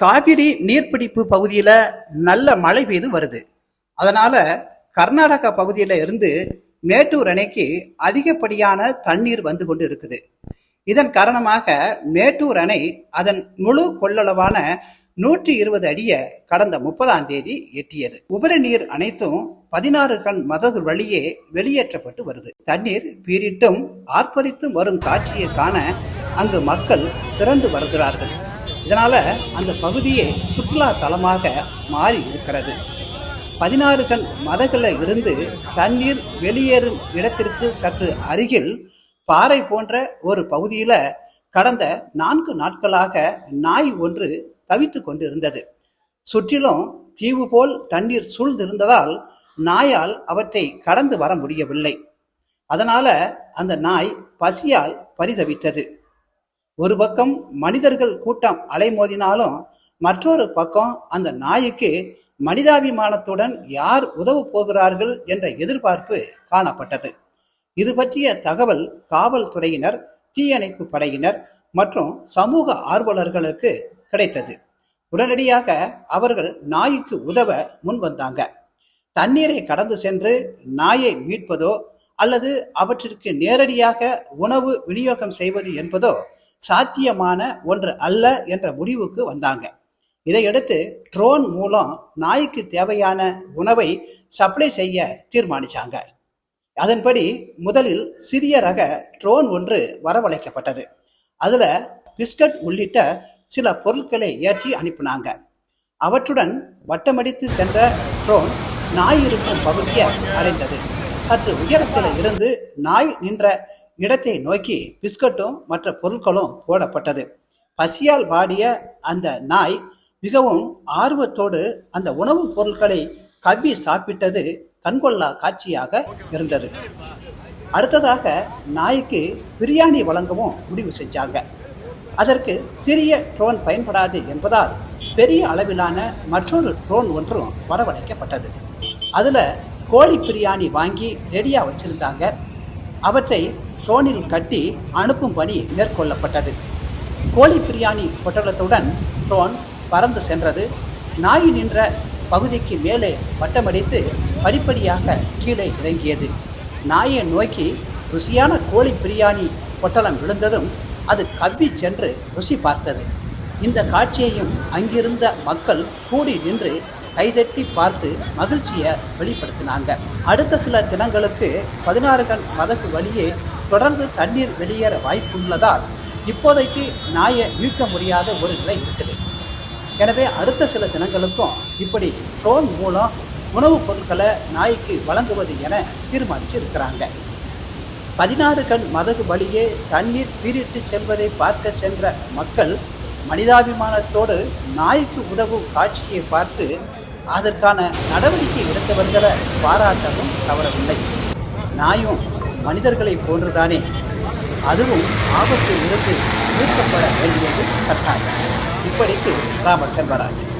காவிரி நீர்பிடிப்பு பகுதியில் நல்ல மழை பெய்து வருது. அதனால கர்நாடகா பகுதியில் இருந்து மேட்டூர் அணைக்கு அதிகப்படியான தண்ணீர் வந்து கொண்டு இருக்குது. இதன் காரணமாக மேட்டூர் அணை அதன் முழு கொள்ளளவான நூற்றி இருபது அடியை கடந்த முப்பதாம் தேதி எட்டியது. உபரி நீர் அனைத்தும் பதினாறு கண் மதகு வழியே வெளியேற்றப்பட்டு வருது. தண்ணீர் பீரிட்டும் ஆர்ப்பரித்தும் வரும் காட்சியை காண அங்கு மக்கள் திரண்டு வருகிறார்கள். இதனால் அந்த பகுதியே சுற்றுலா தலமாக மாறி இருக்கிறது. பதினாறு கண் மதகளில் இருந்து தண்ணீர் வெளியேறும் இடத்திற்கு சற்று அருகில் பாறை போன்ற ஒரு பகுதியில் கடந்த நான்கு நாட்களாக நாய் ஒன்று தவித்து கொண்டிருந்தது. சுற்றிலும் தீவு போல் தண்ணீர் சூழ்ந்திருந்ததால் நாயால் அவற்றை கடந்து வர முடியவில்லை. அதனால அந்த நாய் பசியால் பரிதவித்தது. ஒரு பக்கம் மனிதர்கள் கூட்டம் அலைமோதினாலும் மற்றொரு பக்கம் அந்த நாய்க்கு மனிதாபிமானத்துடன் யார் உதவப் போகிறார்கள் என்ற எதிர்பார்ப்பு காணப்பட்டது. இது பற்றிய தகவல் காவல்துறையினர் தீயணைப்பு படையினர் மற்றும் சமூக ஆர்வலர்களுக்கு கிடைத்தது. உடனடியாக அவர்கள் நாய்க்கு உதவ முன் வந்தாங்க தண்ணீரை கடந்து சென்று நாயை மீட்பதோ அல்லது அவற்றிற்கு நேரடியாக உணவு விநியோகம் செய்வது என்பதோ சாத்தியமான ஒன்று அல்ல என்ற முடிவுக்கு வந்தாங்க. இதையடுத்து ட்ரோன் மூலம் நாய்க்கு தேவையான உணவை சப்ளை செய்ய தீர்மானிச்சாங்க. அதன்படி முதலில் சிறிய ரக ட்ரோன் ஒன்று வரவழைக்கப்பட்டது. அதில் பிஸ்கட் உள்ளிட்ட சில பொருட்களை ஏற்றி அனுப்பினாங்க. அவற்றுடன் வட்டமடித்து சென்ற ட்ரோன் நாய் இருக்கும் பகுதியை அடைந்தது. சற்று உயரத்தில் இருந்து நாய் நின்ற இடத்தை நோக்கி பிஸ்கட்டும் மற்ற பொருட்களும் போடப்பட்டது. பசியால் வாடிய அந்த நாய் மிகவும் ஆர்வத்தோடு அந்த உணவுப் பொருட்களை கவ்வி சாப்பிட்டது கண்கொள்ளா காட்சியாக இருந்தது. அடுத்ததாக நாய்க்கு பிரியாணி வழங்கவும் முடிவு செஞ்சாங்க. அதற்கு சிறிய ட்ரோன் பயன்படாது என்பதால் பெரிய அளவிலான மற்றொரு ட்ரோன் ஒன்றும் வரவழைக்கப்பட்டது. அதில் கோழி பிரியாணி வாங்கி ரெடியாக வச்சுருந்தாங்க. அவற்றை ட்ரோனில் கட்டி அனுப்பும் பணி மேற்கொள்ளப்பட்டது. கோழி பிரியாணி பொட்டலத்துடன் ட்ரோன் பறந்து சென்றது. நாய் நின்ற பகுதிக்கு மேலே வட்டமடித்து படிப்படியாக கீழே இறங்கியது. நாயை நோக்கி ருசியான கோழி பிரியாணி பொட்டலம் விழுந்ததும் அது கவ்வி சென்று ருசி பார்த்தது. இந்த காட்சியையும் அங்கிருந்த மக்கள் கூடி நின்று கைதட்டி பார்த்து மகிழ்ச்சியை வெளிப்படுத்தினாங்க. அடுத்த சில தினங்களுக்கு பதினாறு கண் மதக்கு வழியே தொடர்ந்து தண்ணீர் வெளியேற வாய்ப்புள்ளதால் இப்போதைக்கு நாயை மீட்க முடியாத ஒரு நிலை இருக்குது. எனவே அடுத்த சில தினங்களுக்கும் இப்படி ட்ரோன் மூலம் உணவுப் பொருட்களை நாய்க்கு வழங்குவது என தீர்மானித்து இருக்கிறாங்க பதினாறு கண் மதகு வழியே தண்ணீர் பீரிட்டு செல்வதை பார்க்க சென்ற மக்கள் மனிதாபிமானத்தோடு நாய்க்கு உதவும் காட்சியை பார்த்து அதற்கான நடவடிக்கை எடுத்தவர்களை பாராட்டவும் தவறவில்லை. நாயும் மனிதர்களை போன்றுதானே. அதுவும் ஆபத்தில் இருந்து மீட்கப்பட வேண்டியது கட்டாயம். இப்படிக்கு ராம செல்வராஜன்